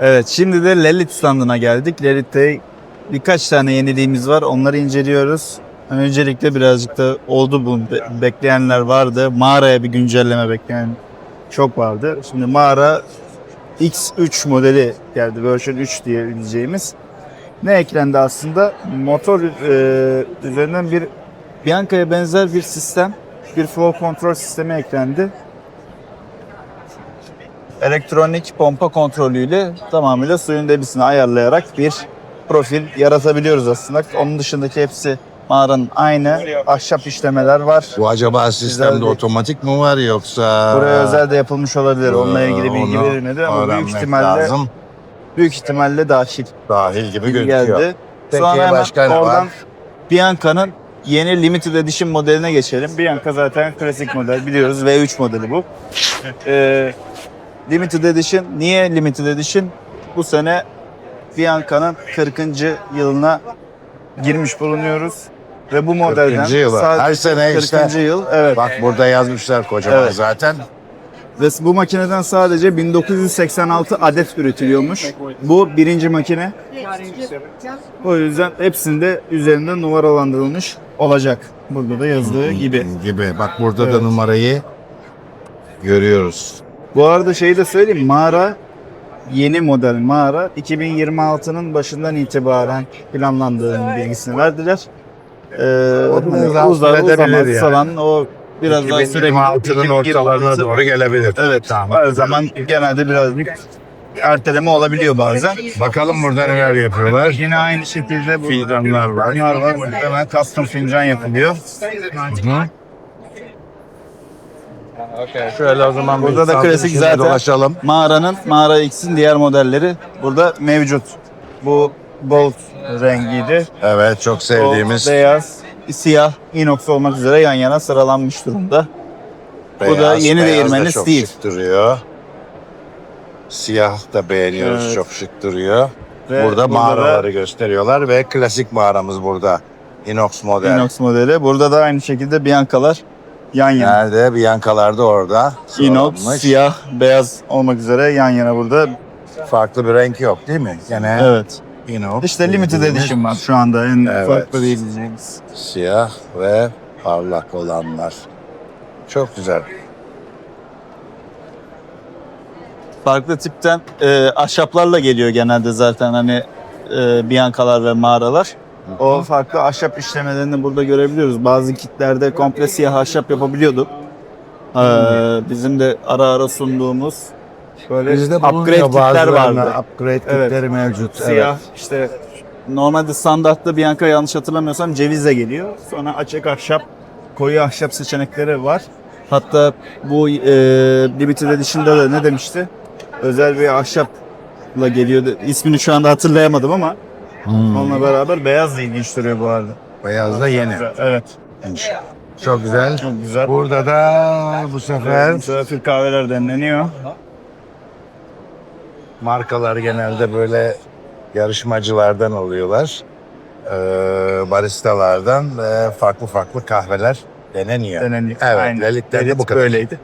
Evet şimdi de Lelit standına geldik. Lelit'te birkaç tane yeniliğimiz var. Onları inceliyoruz. Öncelikle birazcık da oldu bu be- bekleyenler vardı. Mağaraya bir güncelleme bekleyen çok vardı. Şimdi mağara X3 modeli geldi. Version 3 diyebileceğimiz. Ne eklendi aslında? Motor e, üzerinden bir Bianca'ya benzer bir sistem, bir flow kontrol sistemi eklendi. Elektronik pompa kontrolüyle tamamıyla suyun debisini ayarlayarak bir profil yaratabiliyoruz aslında. Onun dışındaki hepsi mağaranın aynı. Ahşap işlemeler var. Bu acaba sistemde Güzel otomatik mi var yoksa... Buraya özel de yapılmış olabilir. Onunla ilgili bilgi verilmedi ama büyük ihtimalle lazım. büyük ihtimalle dahil Dahil gibi gözüküyor. geldi. Peki, Sonra hemen başka ne oradan var? Bianca'nın yeni Limited Edition modeline geçelim. Bianca zaten klasik model biliyoruz. V3 modeli bu. Ee, Limited Edition. Niye Limited Edition? Bu sene Bianca'nın 40. yılına girmiş bulunuyoruz. Ve bu modelden 40. yılı. sadece Her sene 40. işte- yıl. Evet. Bak burada yazmışlar kocaman Evet. zaten. Ve bu makineden sadece 1986 adet üretiliyormuş. Bu birinci makine. O yüzden hepsinde üzerinde numaralandırılmış olacak. Burada da yazdığı gibi. Gibi. Bak burada da numarayı görüyoruz. Bu arada şeyi de söyleyeyim. Mağara yeni model mağara 2026'nın başından itibaren planlandığının bilgisini verdiler. Ee, O biraz uzar uzamaz yani. falan o biraz daha sürebilir. 2026'nın ortalarına 2026 doğru gelebilir. Evet tamam. Her zaman genelde birazcık erteleme olabiliyor bazen. Bakalım burada neler yapıyorlar. Yine aynı şekilde bu Fincanlar var. fincanlar var. Muhtemelen custom fincan yapılıyor. Hı. Şöyle o zaman Burada da bir klasik zaten. dolaşalım. Mağaranın, Mağara X'in diğer modelleri burada mevcut. Bu gold rengiydi. Evet çok sevdiğimiz O beyaz, siyah, inox olmak üzere yan yana sıralanmış durumda. bu da beyaz, yeni beyaz da değirmeni çok Steel. şık duruyor. Siyah da beğeniyoruz Evet. çok şık duruyor. Ve burada burada mağaraları da- gösteriyorlar ve klasik mağaramız burada. Inox model. Inox modeli. Burada da aynı şekilde Bianca'lar yan yana. Nerede? Biancalar da orada. Inox, siyah, beyaz olmak üzere yan yana burada. Farklı bir renk yok değil mi? Gene Evet. Inox. İşte limited dediğimiz edition var şu anda en Evet. farklı diyebileceğimiz. Siyah ve parlak olanlar. Çok güzel. Farklı tipten e, ahşaplarla geliyor genelde zaten hani e, Bianca'lar ve mağaralar. O farklı ahşap işlemelerini burada görebiliyoruz. Bazı kitlerde komple siyah ahşap yapabiliyorduk. Ee, bizim de ara ara sunduğumuz böyle Bizde upgrade bulunuyor kitler bazılarına. vardı. Upgrade Evet. kitleri mevcut. Siyah işte normalde standartta Bianca yanlış hatırlamıyorsam cevizle geliyor. Sonra açık ahşap, koyu ahşap seçenekleri var. Hatta bu e, Limited Edition'da da ne demişti? Özel bir ahşapla geliyordu. İsmini şu anda hatırlayamadım ama Hmm. onunla beraber beyaz da ilginç duruyor bu arada. Beyaz da yeni. Evet. Çok güzel. Çok güzel. Burada da bu sefer Bu sefer Türk kahveler demleniyor. markalar genelde böyle yarışmacılardan oluyorlar. Ee, baristalardan ve farklı farklı kahveler deneniyor. Deneniyor. Evet, Aynen. Lelit'te de bu kadar. böyleydi.